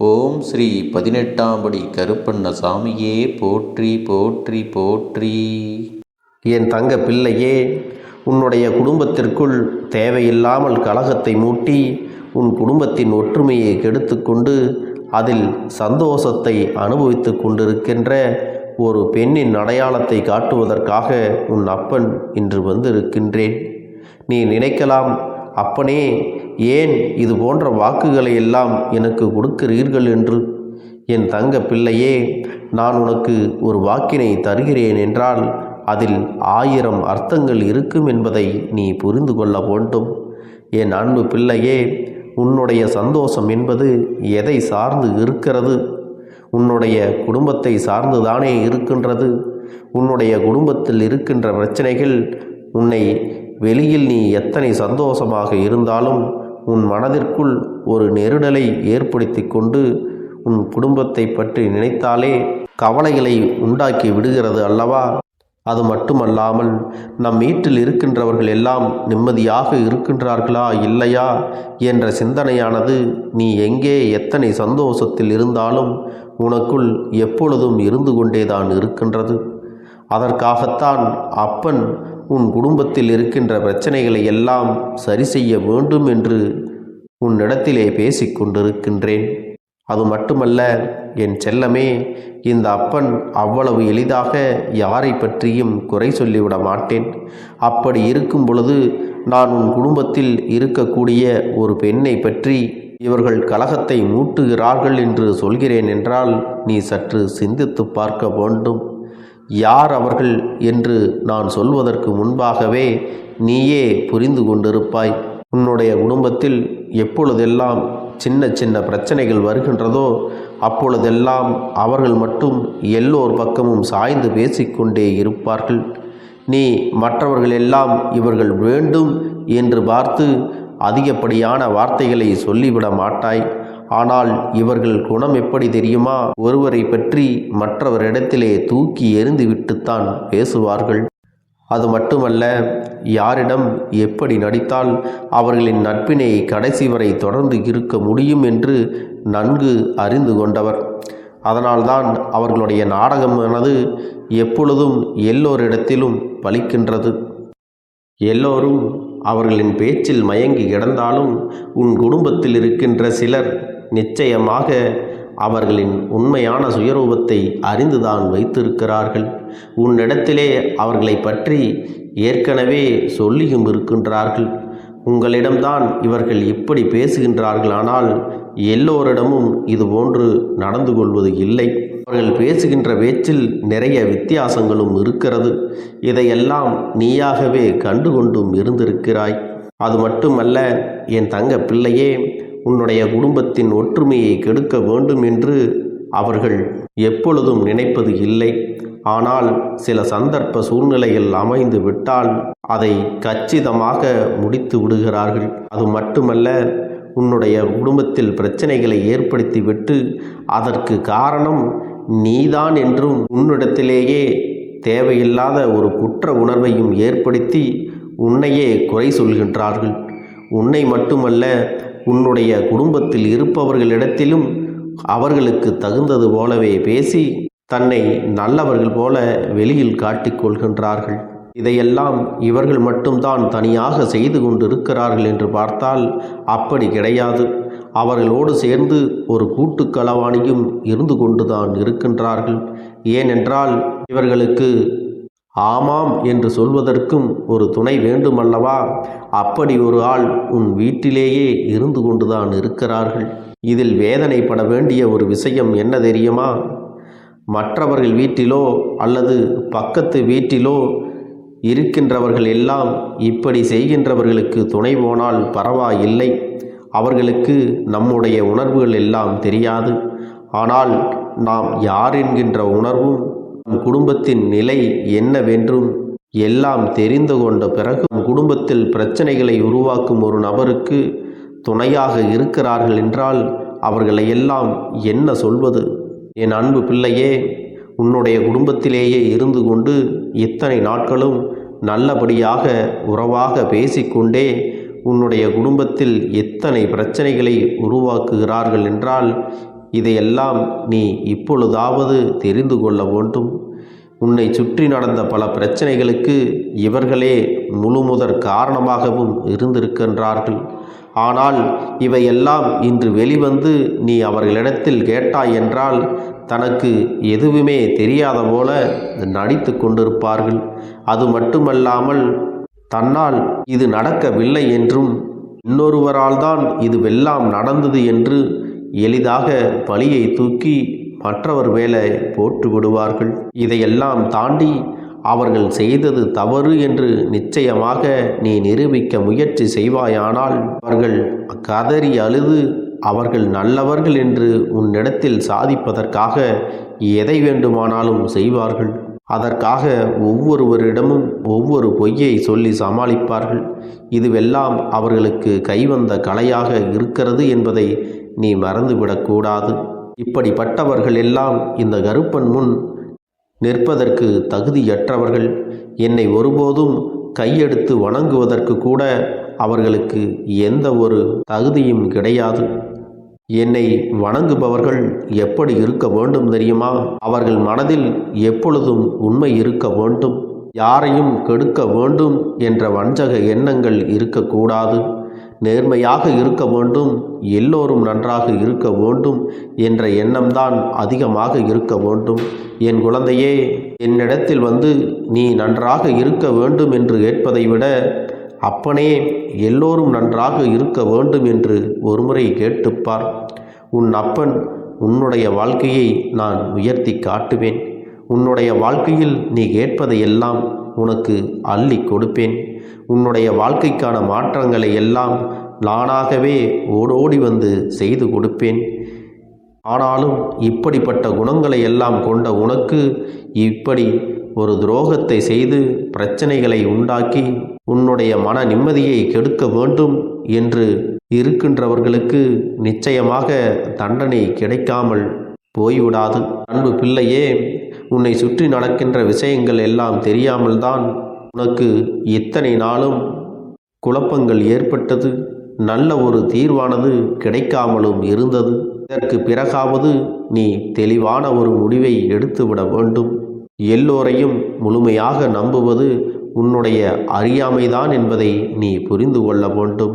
ஓம் ஸ்ரீ பதினெட்டாம்படி கருப்பண்ண சாமியே போற்றி போற்றி போற்றி. என் தங்க பிள்ளையே உன்னுடைய குடும்பத்திற்குள் தேவையில்லாமல் கலகத்தை மூட்டி உன் குடும்பத்தின் ஒற்றுமையை கெடுத்துக்கொண்டு அதில் சந்தோஷத்தை அனுபவித்து கொண்டிருக்கின்ற ஒரு பெண்ணின் அடையாளத்தை காட்டுவதற்காக உன் அப்பன் இன்று வந்திருக்கின்றேன். நீ நினைக்கலாம் அப்பனே ஏன் இது போன்ற வாக்குகளை எல்லாம் எனக்கு கொடுக்கிறீர்கள் என்று? என் தங்க பிள்ளையே நான் உனக்கு ஒரு வாக்கினை தருகிறேன் என்றால் அதில் ஆயிரம் அர்த்தங்கள் இருக்கும் என்பதை நீ புரிந்து கொள்ள வேண்டும். என் அன்பு பிள்ளையே உன்னுடைய சந்தோஷம் என்பது எதை சார்ந்து இருக்கிறது? உன்னுடைய குடும்பத்தை சார்ந்துதானே இருக்கின்றது? உன்னுடைய குடும்பத்தில் இருக்கின்ற பிரச்சனைகள் உன்னை வெளியில் நீ எத்தனை சந்தோஷமாக இருந்தாலும் உன் மனதிற்குள் ஒரு நெருடலை ஏற்படுத்தி கொண்டு உன் குடும்பத்தை பற்றி நினைத்தாலே கவலைகளை உண்டாக்கி விடுகிறது அல்லவா? அது மட்டுமல்லாமல் நம் வீட்டில் இருக்கின்றவர்கள் எல்லாம் நிம்மதியாக இருக்கின்றார்களா இல்லையா என்ற சிந்தனையானது நீ எங்கே எத்தனை சந்தோஷத்தில் இருந்தாலும் உனக்குள் எப்பொழுதும் இருந்து கொண்டேதான் இருக்கின்றது. அதற்காகத்தான் அப்பன் உன் குடும்பத்தில் இருக்கின்ற பிரச்சனைகளை எல்லாம் சரி செய்ய வேண்டும் என்று உன்னிடத்திலே பேசிக் கொண்டிருக்கின்றேன். அது மட்டுமல்ல என் செல்லமே இந்த அப்பன் அவ்வளவு எளிதாக யாரை பற்றியும் குறை சொல்லிவிட மாட்டேன். அப்படி இருக்கும் பொழுது நான் உன் குடும்பத்தில் இருக்கக்கூடிய ஒரு பெண்ணை பற்றி இவர்கள் கலகத்தை மூட்டுகிறார்கள் என்று சொல்கிறேன் என்றால் நீ சற்று சிந்தித்து பார்க்க வேண்டும். யார் அவர்கள் என்று நான் சொல்வதற்கு முன்பாகவே நீயே புரிந்து கொண்டிருப்பாய். உன்னுடைய குடும்பத்தில் எப்பொழுதெல்லாம் சின்ன சின்ன பிரச்சனைகள் வருகின்றதோ அப்பொழுதெல்லாம் அவர்கள் மட்டும் எல்லோர் பக்கமும் சாய்ந்து பேசிக்கொண்டே இருப்பார்கள். நீ மற்றவர்கள் எல்லாம் இவர்கள் வேண்டும் என்று பார்த்து அதிகப்படியான வார்த்தைகளை சொல்லிவிட மாட்டாய். ஆனால் இவர்கள் குணம் எப்படி தெரியுமா? ஒருவரை பற்றி மற்றவரிடத்திலே தூக்கி எறிந்து விட்டுத்தான் பேசுவார்கள். அது மட்டுமல்ல யாரிடம் எப்படி நடித்தால் அவர்களின் நட்பினை கடைசி வரை தொடர்ந்து இருக்க முடியும் என்று நன்கு அறிந்து கொண்டவர். அதனால்தான் அவர்களுடைய நாடகமானது எப்பொழுதும் எல்லோரிடத்திலும் பலிக்கின்றது. எல்லோரும் அவர்களின் பேச்சில் மயங்கி கிடந்தாலும் உன் குடும்பத்தில் இருக்கின்ற சிலர் நிச்சயமாக அவர்களின் உண்மையான சுயரூபத்தை அறிந்துதான் வைத்திருக்கிறார்கள். உன்னிடத்திலே அவர்களை பற்றி ஏற்கனவே சொல்லியும் இருக்கின்றார்கள். உங்களிடம்தான் இவர்கள் இப்படி பேசுகின்றார்கள். ஆனால் எல்லோரிடமும் இதுபோன்று நடந்து கொள்வது இல்லை. அவர்கள் பேசுகின்ற பேச்சில் நிறைய வித்தியாசங்களும் இருக்கிறது. இதையெல்லாம் நீயாகவே கண்டுகொண்டும் இருந்திருக்கிறாய். அது மட்டுமல்ல என் தங்க பிள்ளையே உன்னுடைய குடும்பத்தின் ஒற்றுமையை கெடுக்க வேண்டும் என்று அவர்கள் எப்பொழுதும் நினைப்பது இல்லை. ஆனால் சில சந்தர்ப்ப சூழ்நிலையில் அமைந்து விட்டால் அதை கச்சிதமாக முடித்து விடுகிறார்கள். அது மட்டுமல்ல உன்னுடைய குடும்பத்தில் பிரச்சனைகளை ஏற்படுத்திவிட்டு அதற்கு காரணம் நீதான் என்றும் உன்னிடத்திலேயே தேவையில்லாத ஒரு குற்ற உணர்வையும் ஏற்படுத்தி உன்னையே குறை சொல்கின்றார்கள். உன்னை மட்டுமல்ல உன்னுடைய குடும்பத்தில் இருப்பவர்களிடத்திலும் அவர்களுக்கு தகுந்தது போலவே பேசி தன்னை நல்லவர்கள் போல வெளியில் காட்டிக் கொள்கின்றார்கள். இதையெல்லாம் இவர்கள் மட்டும்தான் தனியாக செய்து கொண்டிருக்கிறார்கள் என்று பார்த்தால் அப்படி கிடையாது. அவர்களோடு சேர்ந்து ஒரு கூட்டுக்களவாணியும் இருந்து கொண்டுதான் இருக்கின்றார்கள். ஏனென்றால் இவர்களுக்கு ஆமாம் என்று சொல்வதற்கும் ஒரு துணை வேண்டுமல்லவா? அப்படி ஒரு ஆள் உன் வீட்டிலேயே இருந்து கொண்டுதான் இருக்கிறார்கள். இதில் வேதனைப்பட வேண்டிய ஒரு விஷயம் என்ன தெரியுமா? மற்றவர்கள் வீட்டிலோ அல்லது பக்கத்து வீட்டிலோ இருக்கின்றவர்கள் எல்லாம் இப்படி செய்கின்றவர்களுக்கு துணை போனால் பரவாயில்லை. அவர்களுக்கு நம்முடைய உணர்வுகள் எல்லாம் தெரியாது. ஆனால் நாம் யார் என்கின்ற உணர்வும் குடும்பத்தின் நிலை என்னவென்றும் எல்லாம் தெரிந்து கொண்ட பிறகு குடும்பத்தில் பிரச்சனைகளை உருவாக்கும் ஒரு நபருக்கு துணையாக இருக்கிறார்கள் என்றால் அவர்களை எல்லாம் என்ன சொல்வது? என் அன்பு பிள்ளையே உன்னுடைய குடும்பத்திலேயே இருந்து கொண்டு இத்தனை நாட்களும் நல்லபடியாக உறவாக பேசிக்கொண்டே உன்னுடைய குடும்பத்தில் எத்தனை பிரச்சனைகளை உருவாக்குகிறார்கள் என்றால் இதையெல்லாம் நீ இப்பொழுதாவது தெரிந்து கொள்ள வேண்டும். உன்னை சுற்றி நடந்த பல பிரச்சனைகளுக்கு இவர்களே முழுமுதற் காரணமாகவும் இருந்திருக்கின்றார்கள். ஆனால் இவையெல்லாம் இன்று வெளிவந்து நீ அவர்களிடத்தில் கேட்டாய் என்றால் தனக்கு எதுவுமே தெரியாத போல நடித்து கொண்டிருப்பார்கள். அது மட்டுமல்லாமல் தன்னால் இது நடக்கவில்லை என்றும் இன்னொருவரால் தான் இதுவெல்லாம் நடந்தது என்று எளிதாக பழியை தூக்கி மற்றவர் மேலே போட்டு விடுவார்கள். இதையெல்லாம் தாண்டி அவர்கள் செய்தது தவறு என்று நிச்சயமாக நீ நிரூபிக்க முயற்சி செய்வாயானால் அவர்கள் கதறி அழுது அவர்கள் நல்லவர்கள் என்று உன்னிடத்தில் சாதிப்பதற்காக எதை வேண்டுமானாலும் செய்வார்கள். அதற்காக ஒவ்வொருவரிடமும் ஒவ்வொரு பொய்யை சொல்லி சமாளிப்பார்கள். இதுவெல்லாம் அவர்களுக்கு கைவந்த கலையாக இருக்கிறது என்பதை நீ மறந்துவிடக்கூடாது. இப்படிப்பட்டவர்கள் எல்லாம் இந்த கருப்பன் முன் நிற்பதற்கு தகுதியற்றவர்கள். என்னை ஒருபோதும் கையெடுத்து வணங்குவதற்கு கூட அவர்களுக்கு எந்த ஒரு தகுதியும் கிடையாது. என்னை வணங்குபவர்கள் எப்படி இருக்க வேண்டும் தெரியுமா? அவர்கள் மனதில் எப்பொழுதும் உண்மை இருக்க வேண்டும். யாரையும் கெடுக்க வேண்டும் என்ற வஞ்சக எண்ணங்கள் இருக்கக்கூடாது. நேர்மையாக இருக்க வேண்டும் எல்லோரும் நன்றாக இருக்க வேண்டும் என்ற எண்ணம்தான் அதிகமாக இருக்க வேண்டும். என் குழந்தையே என்னிடத்தில் வந்து நீ நன்றாக இருக்க வேண்டும் என்று கேட்பதை விட அப்பனே எல்லோரும் நன்றாக இருக்க வேண்டும் என்று ஒருமுறை கேட்டுப்பார். உன் அப்பன் உன்னுடைய வாழ்க்கையை நான் உயர்த்தி காட்டுவேன். உன்னுடைய வாழ்க்கையில் நீ கேட்பதையெல்லாம் உனக்கு அள்ளி கொடுப்பேன். உன்னுடைய வாழ்க்கைக்கான மாற்றங்களை எல்லாம் நானாகவே ஓடோடி வந்து செய்து கொடுப்பேன். ஆனாலும் இப்படிப்பட்ட குணங்களை எல்லாம் கொண்ட உனக்கு இப்படி ஒரு துரோகத்தை செய்து பிரச்சனைகளை உண்டாக்கி உன்னுடைய மன நிம்மதியை கெடுக்க வேண்டும் என்று இருக்கின்றவர்களுக்கு நிச்சயமாக தண்டனை கிடைக்காமல் போய்விடாது. அன்பு பிள்ளையே உன்னை சுற்றி நடக்கின்ற விஷயங்கள் எல்லாம் தெரியாமல்தான் உனக்கு இத்தனை நாளும் குழப்பங்கள் ஏற்பட்டது நல்ல ஒரு தீர்வானது கிடைக்காமலும் இருந்தது. இதற்கு பிறகாவது நீ தெளிவான ஒரு முடிவை எடுத்துவிட வேண்டும். எல்லோரையும் முழுமையாக நம்புவது உன்னுடைய அறியாமைதான் என்பதை நீ புரிந்து கொள்ள வேண்டும்.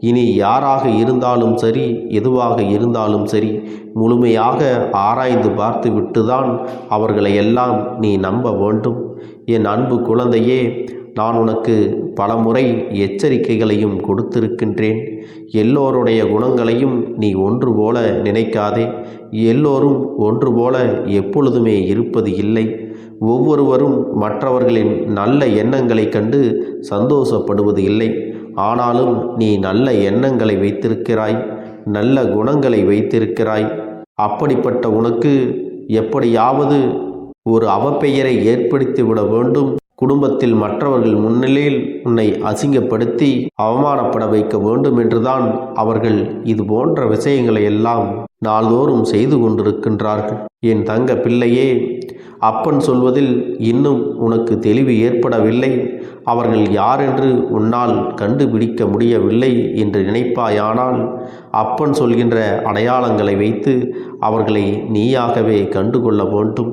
இனி யாராக இருந்தாலும் சரி எதுவாக இருந்தாலும் சரி முழுமையாக ஆராய்ந்து பார்த்து விட்டுதான் அவர்களை எல்லாம் நீ நம்ப வேண்டும். என் அன்பு குழந்தையே நான் உனக்கு பலமுறை எச்சரிக்கைகளையும் கொடுத்திருக்கின்றேன். எல்லோருடைய குணங்களையும் நீ ஒன்று போல நினைக்காதே. எல்லோரும் ஒன்று போல எப்பொழுதுமே இருப்பது இல்லை. ஒவ்வொருவரும் மற்றவர்களின் நல்ல எண்ணங்களைக் கண்டு சந்தோஷப்படுவது இல்லை. ஆனாலும் நீ நல்ல எண்ணங்களை வைத்திருக்கிறாய் நல்ல குணங்களை வைத்திருக்கிறாய். அப்படிப்பட்ட உனக்கு எப்படியாவது ஒரு அவப்பெயரை ஏற்படுத்திவிட வேண்டும். குடும்பத்தில் மற்றவர்கள் முன்னிலையில் உன்னை அசிங்கப்படுத்தி அவமானப்பட வைக்க வேண்டும் என்றுதான் அவர்கள் இது போன்ற விஷயங்களை எல்லாம் நாள்தோறும் செய்து கொண்டிருக்கின்றார்கள். என் தங்க பிள்ளையே அப்பன் சொல்வதில் இன்னும் உனக்கு தெளிவு ஏற்படவில்லை. அவர்கள் யாரென்று உன்னால் கண்டுபிடிக்க முடியவில்லை என்று நினைப்பாயானால் அப்பன் சொல்கின்ற அடையாளங்களை வைத்து அவர்களை நீயாகவே கண்டுகொள்ள வேண்டும்.